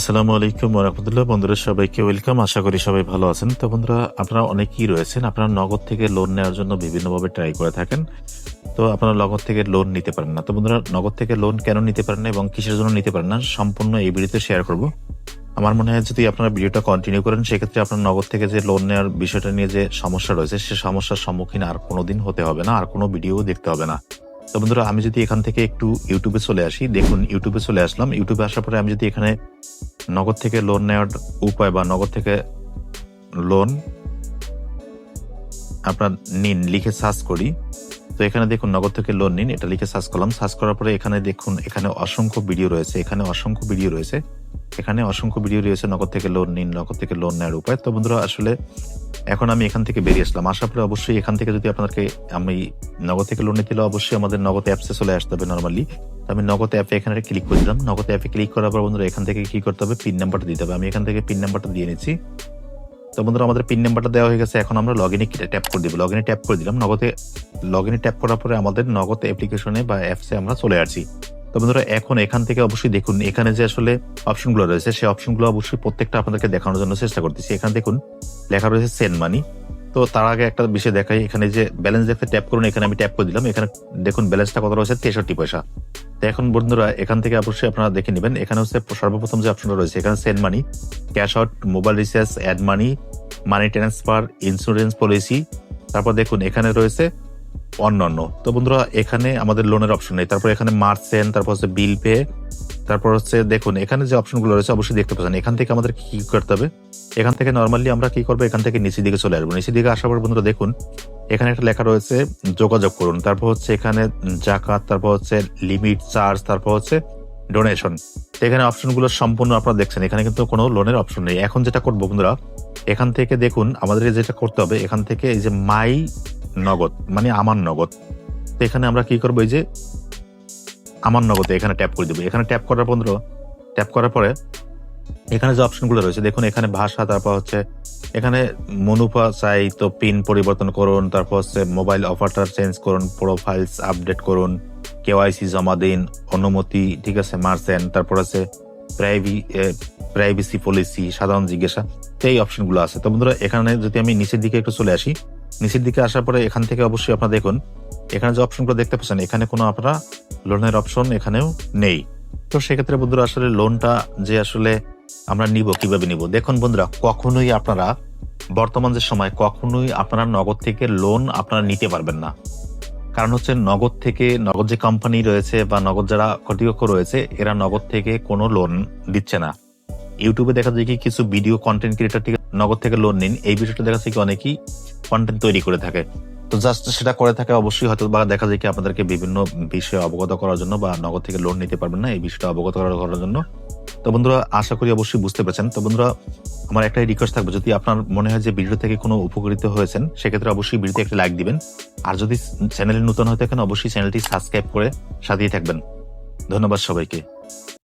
আসসালামু আলাইকুম রহমতুল্লাহ। বন্ধুরা, সবাইকে ওয়েলকাম। আশা করি সবাই ভালো আছেন। তো বন্ধুরা, আপনারা অনেকেই রয়েছেন। আপনারা নগদ থেকে লোন নেওয়ার জন্য বিভিন্নভাবে ট্রাই করে থাকেন। তো আপনারা নগদ থেকে লোন নিতে পারেন না। তো বন্ধুরা, নগদ থেকে লোন কেন নিতে পারেন না এবং কিসের জন্য নিতে পারেন না, সম্পূর্ণ এই ভিডিওতে শেয়ার করব। আমার মনে হয় যদি আপনারা ভিডিওটা কন্টিনিউ করেন, সেক্ষেত্রে আপনার নগদ থেকে যে লোন নেওয়ার বিষয়টা নিয়ে যে সমস্যা রয়েছে, সে সমস্যার সম্মুখীন আর কোনোদিন হতে হবে না, আর কোনো ভিডিও দেখতে হবে না। তো বন্ধুরা, আমি যদি এখান থেকে একটু ইউটিউবে চলে আসি, দেখুন ইউটিউবে চলে আসলাম। ইউটিউবে আসার পরে আমি যদি এখানে নগদ থেকে লোন নেওয়ার উপায় বা নগদ থেকে লোন আপনার নিন, লিখে সার্চ করি। তো এখানে দেখুন, নগদ থেকে লোন নিন, এটা লিখে সার্চ করলাম। সার্চ করার পরে এখানে দেখুন, এখানে অসংখ্য ভিডিও রয়েছে, এখানে অসংখ্য ভিডিও রয়েছে। এখানে অসংখ্য ভিডিও রয়েছে, নগদ থেকে লোন নিন, নগদ থেকে লোন নেওয়ার উপায়। তো বন্ধুরা, আসলে এখন আমি এখান থেকে বেরিয়ে আসলাম। আসার পরে অবশ্যই এখান থেকে যদি আপনাদেরকে আমি নগদ থেকে লোন নিতে অবশ্যই আমাদের নগদ অ্যাপসে চলে আসতে হবে নর্মালি আমি নগদ অ্যাপে এখানে ক্লিক করে দিলাম। নগদ অ্যাপে ক্লিক করার পর বন্ধুরা, এখান থেকে কি করতে হবে? পিন নাম্বারটা দিতে হবে। আমি এখান থেকে পিন নাম্বারটা দিয়ে নিচ্ছি। তো বন্ধুরা, আমাদের পিন নাম্বারটা দেওয়া হয়ে গেছে। এখন আমরা লগ ইনে ট্যাপ করে দিব। লগ ইনে ট্যাপ করে দিলাম। নগদে লগ ইনে ট্যাপ করার পরে আমাদের নগদ অ্যাপ্লিকেশনে বা অ্যাপসে আমরা চলে আসছি। তো বন্ধুরা, এখন এখান থেকে অবশ্যই দেখুন, এখানে যে আসলে অপশনগুলো রয়েছে, সেই অপশনগুলো অবশ্যই প্রত্যেকটা আপনাদেরকে দেখানোর জন্য চেষ্টা করতেছি। এখানে দেখুন, লেখা রয়েছে সেন্ড মানি তো তার আগে একটা বিষয় দেখাই, এখানে যে ব্যালেন্স দেখতে ট্যাপ করুন, এখানে আমি ট্যাপ করে দিলাম। এখানে দেখুন ব্যালেন্সটা কত রয়েছে? তেষট্টি পয়সা। তো এখন বন্ধুরা, এখান থেকে অবশ্যই আপনারা দেখে নেবেন, এখানে হচ্ছে সর্বপ্রথম যে অপশনটা রয়েছে, এখানে send money cash out mobile recharge add money money transfer insurance policy তারপর দেখুন, এখানে রয়েছে অন্যান্য। তো বন্ধুরা, এখানে আমাদের লোনের অপশন নেই। তারপর এখানে মার্চেন্ট তারপর হচ্ছে বিল পে তারপর হচ্ছে দেখুন, এখানে যে অপশনগুলো রয়েছে অবশ্যই দেখতে পাচ্ছেন। এখান থেকে আমাদের কি করতে হবে? এখান থেকে নর্মালি আমরা কি করব? এখান থেকে নিচের দিকে চলে আসব। নিচের দিকে আসার পর বন্ধুরা দেখুন, এখানে একটা লেখা রয়েছে, যোগাযোগ করুন। তারপর হচ্ছে এখানে জাকাত, তারপর হচ্ছে লিমিট চার্জ তারপর হচ্ছে ডোনেশন এখানে অপশনগুলো সম্পূর্ণ আপনারা দেখছেন। এখানে কিন্তু কোনো লোনের অপশন নেই। এখন যেটা করব বন্ধুরা, এখান থেকে দেখুন, আমাদের যেটা করতে হবে, এখান থেকে এই যে মাই নগদ মানে আমার নগদ। তো এখানে আমরা কি করব এই যে, আমার নগদে এখানে ট্যাপ করে দেবো। এখানে ট্যাপ করার বন্ধুরা ট্যাপ করার পরে এখানে যে অপশনগুলো রয়েছে, দেখুন এখানে ভাষা, তারপর হচ্ছে এখানে মুনুফা চাই, তো পিন পরিবর্তন করুন, তারপর হচ্ছে মোবাইল অফারটা চেঞ্জ করুন প্রোফাইলস আপডেট করুন কেওয়াইসি জমা দিন, অনুমতি, ঠিক আছে মার্চেন্ট তারপর আছে প্রাইভি প্রাইভেসি পলিসি সাধারণ জিজ্ঞাসা, তো এই অপশনগুলো আছে। তো বন্ধুরা, এখানে যদি আমি নিচের দিকে একটু চলে আসি নিচের দিকে আসার পরে এখান থেকে অবশ্যই আপনারা দেখুন, এখানে যে অপশনগুলো দেখতে পাচ্ছেন, এখানে কোনো আপনারা লোনের অপশন এখানেও নেই। তো সেক্ষেত্রে বন্ধুরা, আসলে লোনটা যে আসলে আমরা নিব, কীভাবে নিব? দেখুন বন্ধুরা, কখনোই আপনারা বর্তমান যে সময়, কখনোই আপনারা নগদ থেকে লোন আপনারা নিতে পারবেন না। কারণ হচ্ছে নগদ থেকে নগদ যে কোম্পানি রয়েছে বা নগদ যারা কর্তৃপক্ষ রয়েছে, এরা নগদ থেকে কোনো লোন দিচ্ছে না। ইউটিউবে দেখা যায় কি কিছু ভিডিও কন্টেন্ট ক্রিয়েটার থেকে নগদ থেকে লোন নিন। এই বিষয়টা দেখা যায় কি অনেকেই কন্টেন্ট তৈরি করে থাকে। তো জাস্ট সেটা করে থাকে অবশ্যই হয়তো বা দেখা যায় কি আপনাদেরকে বিভিন্ন বিষয়ে অবগত করার জন্য বা নগদ থেকে লোন নিতে পারবেন না এই বিষয়টা অবগত করার জন্য। তো বন্ধুরা, আশা করি অবশ্যই বুঝতে পেরেছেন। তো বন্ধুরা, আমার একটাই রিকোয়েস্ট থাকবে, যদি আপনার মনে হয় যে ভিডিও থেকে কোনো উপকৃত হয়েছেন, সেক্ষেত্রে অবশ্যই ভিডিওতে একটা লাইক দিবেন। আর যদি চ্যানেলে নতুন হয়ে থাকেন, অবশ্যই চ্যানেলটি সাবস্ক্রাইব করে সাথেই থাকবেন। ধন্যবাদ সবাইকে।